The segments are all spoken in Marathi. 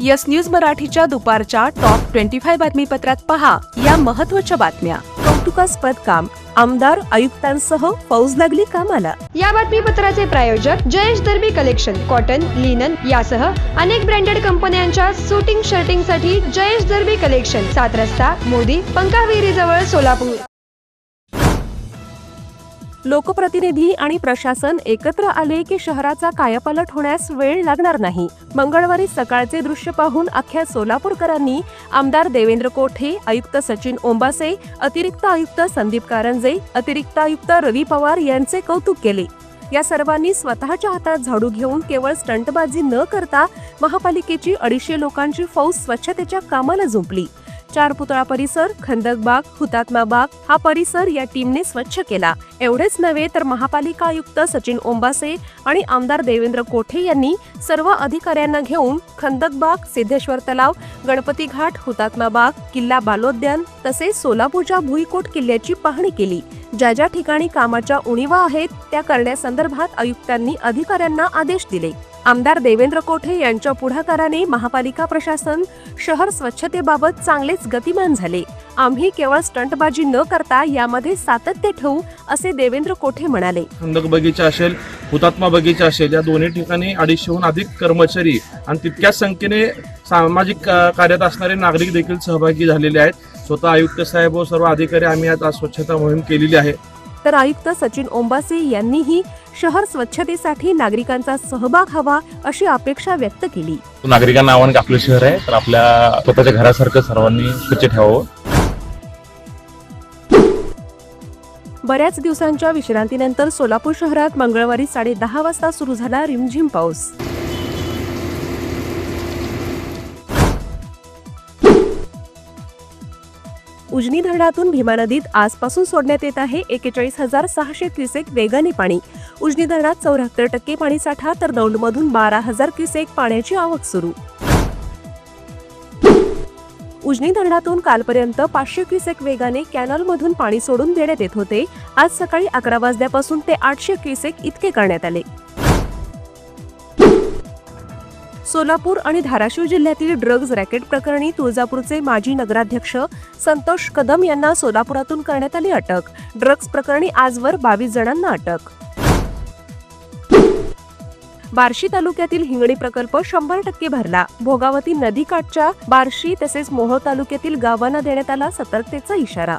यस न्यूज मराठीच्या दुपारच्या टॉप ट्वेंटी फाय बातमीपत्रात पहा या महत्त्वाच्या बातम्या. कौतुकास्पद काम आमदार आयुक्तांसह फौज लागली कामाला. या बातमीपत्राचे प्रायोजक Jayesh Darbi collection cotton linen यासह अनेक ब्रँडेड कंपन्यांच्या शूटिंग शर्टिंगसाठी जयेश दर्बी कलेक्शन सात रस्ता मोदी पंकाविहिरी जवळ सोलापूर. लोकप्रतिनिधी आणि प्रशासन एकत्र आले की शहराचा कायापालट होण्यास वेळ लागणार नाही. मंगळवारी सकाळचे दृश्य पाहून अख्ख्या सोलापूरकरांनी आमदार देवेंद्र कोठे आयुक्त सचिन ओंबासे अतिरिक्त आयुक्त संदीप कारंजे अतिरिक्त आयुक्त रवी पवार यांचे कौतुक केले. या सर्वांनी स्वतःच्या हातात झाडू घेऊन केवळ स्टंटबाजी न करता महापालिकेची अडीचशे लोकांची फौज स्वच्छतेच्या कामाला जुंपली चार पुतळा परिसर खंदक बाग हुतात्मा बाग हा परिसर या टीमने स्वच्छ केला. एवढेच नव्हे तर महापालिका आयुक्त सचिन ओंबासे आणि आमदार देवेंद्र कोठे यांनी सर्व अधिकाऱ्यांना घेऊन खंदक बाग सिद्धेश्वर तलाव गणपती घाट हुतात्मा बाग किल्ला बालोद्यान तसेच सोलापूरच्या भुईकोट किल्ल्याची पाहणी केली. ज्या ज्या ठिकाणी कामाच्या उणीवा आहेत त्या करण्यासंदर्भात आयुक्तांनी अधिकाऱ्यांना आदेश दिले. आमदार देवेंद्र कोठे यांच्या पुढाकाराने महापालिका प्रशासन शहर स्वच्छतेबाबत चांगलेच गतिमान झाले. आम्ही केवळ स्टंटबाजी न करता यामध्ये सातत्य ठेवू असे देवेंद्र कोठे म्हणाले. खंदक बगीचा असेल हुतात्मा बगीचा असेल या दोन्ही ठिकाणी अडीचशेहून अधिक कर्मचारी आणि तितक्याच संख्येने सामाजिक कार्यात असणारे नागरिक देखील सहभागी झालेले आहेत. स्वतः आयुक्त साहेब व सर्व अधिकारी आम्ही आज स्वच्छता मोहीम केलेली आहे. तर आयुक्त सचिन ओंबासे यांनीही शहर स्वच्छतेसाठी नागरिकांचा सहभाग हवा अशी अपेक्षा व्यक्त केली. नागरिकांना आव्हान की आपलं शहर आहे? तर आपल्या स्वतःच्या घरासारखं सर्वांनी स्वच्छ ठेवावं. बऱ्याच दिवसांच्या विश्रांतीनंतर सोलापूर शहरात मंगळवारी साडे दहा वाजता सुरू झाला रिमझिम पाऊस. उजनी धरणातून भीमा नदीत आजपासून सोडण्यात येत आहे एकेचाळीस हजार सहाशे क्युसेक वेगाने पाणी. उजनी धरणात चौऱ्याहत्तर टक्के पाणीसाठा तर दौंडमधून बारा हजार क्युसेक पाण्याची आवक सुरू. उजनी धरणातून कालपर्यंत पाचशे क्युसेक वेगाने कॅनलमधून पाणी सोडून देण्यात येत होते. आज सकाळी अकरा वाजल्यापासून ते आठशे क्युसेक इतके करण्यात आले. सोलापूर आणि धाराशिव जिल्ह्यातील ड्रग्ज रॅकेट प्रकरणी तुळजापूरचे माजी नगराध्यक्ष संतोष कदम यांना सोलापुरातून करण्यात आली अटक. ड्रग्ज प्रकरणी आजवर बावीस जणांना अटक. बार्शी तालुक्यातील हिंगणी प्रकल्प शंभर टक्के भरला. भोगावती नदीकाठच्या बार्शी तसेच मोहोळ तालुक्यातील गावांना देण्यात आला सतर्कतेचा इशारा.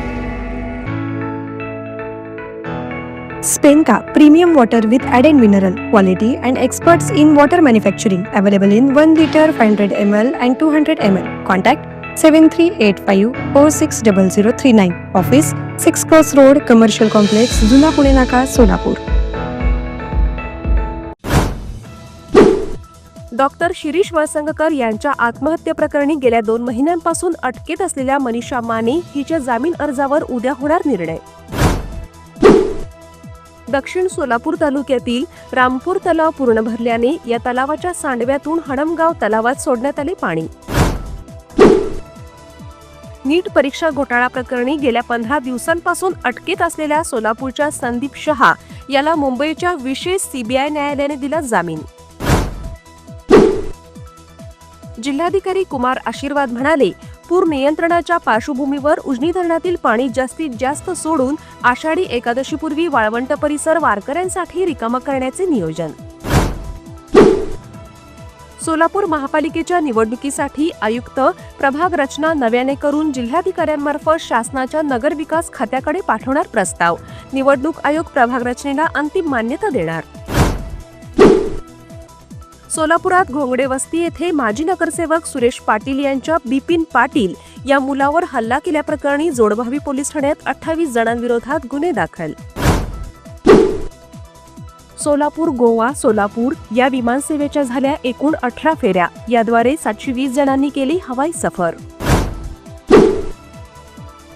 स्पेनका premium water with add added mineral quality and experts in water manufacturing available in one litre five hundred M L and two hundred M L contact seven three eight five four six double zero three nine office six cross road commercial complex जुना पुणे नाका सोलापूर डॉक्टर शिरीष वळसंगकर यांच्या आत्महत्येप्रकरणी गेल्या दोन महिन्यांपासून अटकेत असलेल्या मनीषा माने हिच्या जामीन अर्जावर उद्या होणार निर्णय दक्षिण सोलापूर तालुक्यातील रामपूर तलाव पूर्ण भरल्याने या तलावाच्या सांडव्यातून हडमगाव तलावात सोडण्यात आले पाणी. नीट परीक्षा घोटाळा प्रकरणी गेल्या पंधरा दिवसांपासून अटकेत असलेल्या सोलापूरच्या संदीप शहा याला मुंबईच्या विशेष सीबीआय न्यायालयाने दिला जामीन. जिल्हाधिकारी कुमार आशीर्वाद म्हणाले पूर नियंत्रणाच्या पार्श्वभूमीवर उजनी धरणातील पाणी जास्तीत जास्त सोडून आषाढी एकादशीपूर्वी वाळवंट परिसर वारकऱ्यांसाठी रिकामा करण्याचे नियोजन. सोलापूर महापालिकेच्या निवडणुकीसाठी आयुक्त प्रभाग रचना नव्याने करून जिल्हाधिकाऱ्यांमार्फत शासनाच्या नगरविकास खात्याकडे पाठवणार प्रस्ताव. निवडणूक आयोग प्रभाग रचनेला अंतिम मान्यता देणार. सोलापुरात घोंगडे वस्ती येथे माजी नगरसेवक सुरेश पाटील यांच्या बिपिन पाटील या मुलावर हल्ला केल्याप्रकरणी जोडभावी पोलीस ठाण्यात अठ्ठावीस जणांविरोधात गुन्हे दाखल. सोलापूर गोवा सोलापूर या विमानसेवेच्या झाल्या एकूण अठरा फेऱ्या. याद्वारे सातशे वीस जणांनी केली हवाई सफर.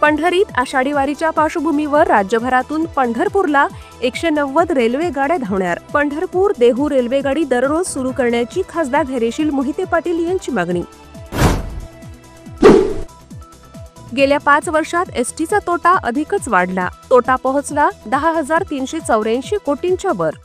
पंढरीत आषाढी वारीच्या पार्श्वभूमीवर राज्यभरातून पंढरपूरला एकशे नव्वद रेल्वे गाड्या धावणार. पंढरपूर देहू रेल्वेगाडी दररोज सुरू करण्याची खासदार धैर्यशील मोहिते पाटील यांची मागणी. गेल्या पाच वर्षात एसटीचा तोटा अधिकच वाढला. तोटा पोहोचला दहा हजार तीनशे चौऱ्याऐंशी कोटींच्या वर.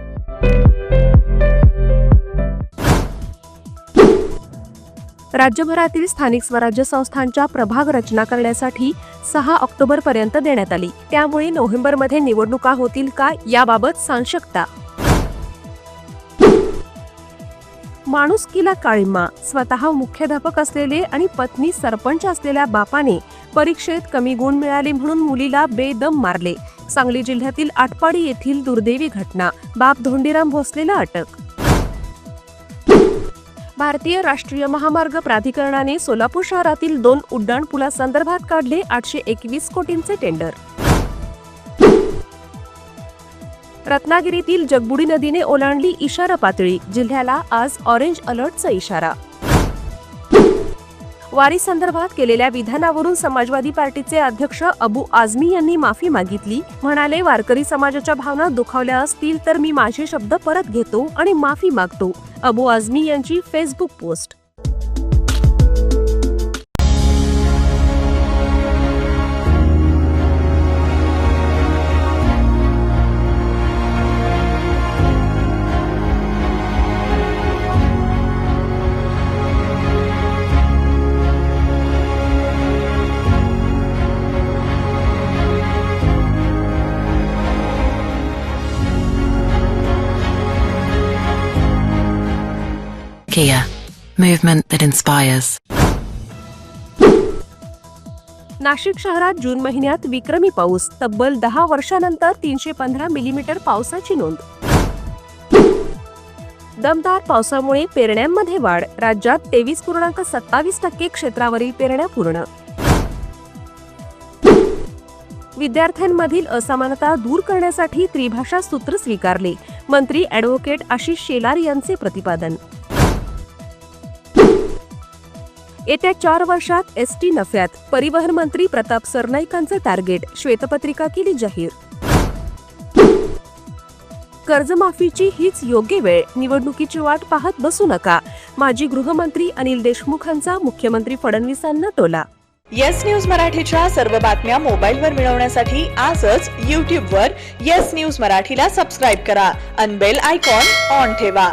राज्यभरातील स्थानिक स्वराज्य संस्थांच्या प्रभाग रचना करण्यासाठी सहा ऑक्टोबर पर्यंत देण्यात आली. त्यामुळे नोव्हेंबरमध्ये निवडणुका होतील का याबाबत साशंकता. माणुसकीला काळीमा स्वतः मुख्याध्यापक असलेले आणि पत्नी सरपंच असलेल्या बापाने परीक्षेत कमी गुण मिळाले म्हणून मुलीला बेदम मारले. सांगली जिल्ह्यातील आटपाडी येथील दुर्दैवी घटना. बाप धोंडीराम भोसलेला अटक. भारतीय राष्ट्रीय महामार्ग प्राधिकरणाने सोलापूर शहरातील दोन उड्डाण पुलासंदर्भात काढले आठशे एकवीस कोटींचे टेंडर. रत्नागिरीतील जगबुडी नदीने ओलांडली इशारा पातळी जिल्ह्याला आज ऑरेंज अलर्टचा इशारा. वारी संदर्भात केलेल्या विधानावरून समाजवादी पार्टीचे अध्यक्ष अबू आझमी यांनी माफी मागितली. म्हणाले वारकरी समाजाच्या भावना दुखावल्या असतील तर मी माझे शब्द परत घेतो आणि माफी मागतो. अबू आझमी यांची Facebook post Kia, movement that inspires. Nashik शहरात जून महिन्यात विक्रमी पाऊस. तब्बल दहा वर्षानंतर तीनशे पंधरा मिलीमीटर पावसाची नोंद. दमदार पावसामुळे पेरण्यांमध्ये वाढ. राज्यात तेवीस पूर्णांक सत्तावीस टक्के क्षेत्रावरील पेरण्या पूर्ण. विद्यार्थ्यांमधील असमानता दूर करण्यासाठी त्रिभाषा सूत्र स्वीकारले. मंत्री ॲडव्होकेट आशिष शेलार यांचे प्रतिपादन. येत्या चार वर्षात एस टी नफ्यात परिवहन मंत्री प्रताप सरनाईकांचं टार्गेट श्वेतपत्रिका केली जाहीर. कर्जमाफीची हीच योग्य वेळ निवडणुकीची वाट पाहत बसू नका. माजी गृहमंत्री अनिल देशमुखांचा मुख्यमंत्री फडणवीसांना टोला. येस न्यूज मराठीच्या सर्व बातम्या मोबाईलवर मिळवण्यासाठी आजच यूट्यूबवर येस न्यूज मराठीला सबस्क्राईब करा. अनबेल आयकॉन ऑन ठेवा.